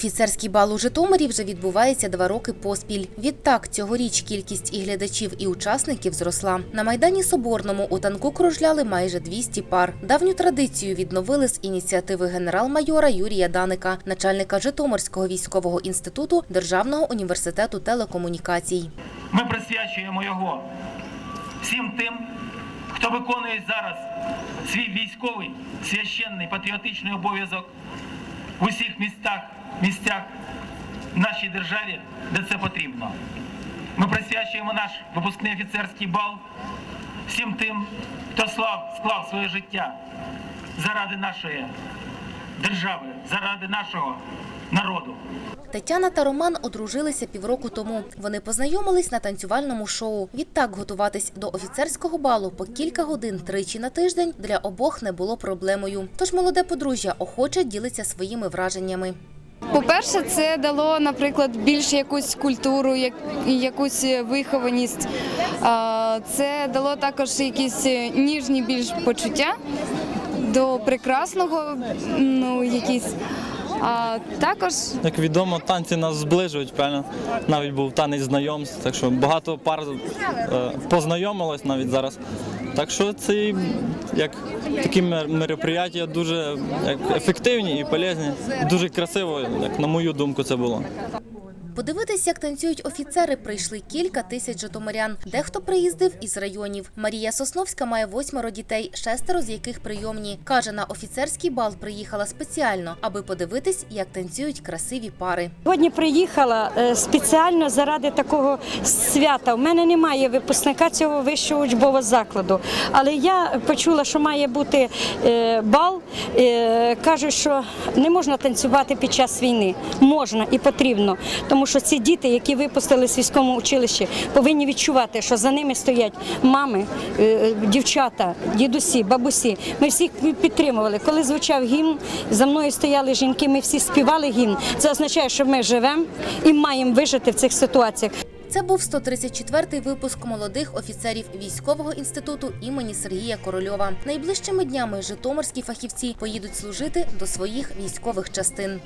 Офіцерський бал у Житомирі вже відбувається два роки поспіль. Відтак, цьогоріч кількість і глядачів, і учасників зросла. На майдані Соборному у танку кружляли майже 200 пар. Давню традицію відновили з ініціативи генерал-майора Юрія Даника, начальника Житомирського військового інституту Державного університету телекомунікацій. Ми присвячуємо його всім тим, хто виконує зараз свій військовий священний патріотичний обов'язок в усіх містах, місцях нашій державі, де це потрібно. Ми присвячуємо наш випускний офіцерський бал всім тим, хто слав, склав своє життя заради нашої держави, заради нашого народу. Тетяна та Роман одружилися півроку тому. Вони познайомились на танцювальному шоу. Відтак готуватись до офіцерського балу по кілька годин тричі на тиждень для обох не було проблемою. Тож молоде подружжя охоче ділиться своїми враженнями. По-перше, це дало, наприклад, більш якусь культуру, якусь вихованість. Це дало також якісь ніжні більш почуття до прекрасного, ну якісь. А також Як відомо, танці нас зближують, правильно? Навіть був танець знайомств, так що багато пар е, познайомилось навіть зараз. Так що це як такі мер- мероприятия дуже як, ефективні і полезні. Дуже красиво, як на мою думку, це було. Подивитись, як танцюють офіцери, прийшли кілька тисяч житомирян. Дехто приїздив із районів. Марія Сосновська має восьмеро дітей, шестеро з яких прийомні. Каже, на офіцерський бал приїхала спеціально, аби подивитись, як танцюють красиві пари. Сьогодні приїхала е, спеціально заради такого свята. У мене немає випускника цього вищого учбового закладу, але я почула, що має бути е, бал. Е, Кажуть, що не можна танцювати під час війни. Можна і потрібно, тому що ці діти, які випустили з військового училища, повинні відчувати, що за ними стоять мами, е, дівчата, дідусі, бабусі. Ми всіх підтримували. Коли звучав гімн, за мною стояли жінки, ми всі співали гімн. Це означає, що ми живемо і маємо вижити в цих ситуаціях. Це був 134-й випуск молодих офіцерів військового інституту імені Сергія Корольова. Найближчими днями житомирські фахівці поїдуть служити до своїх військових частин.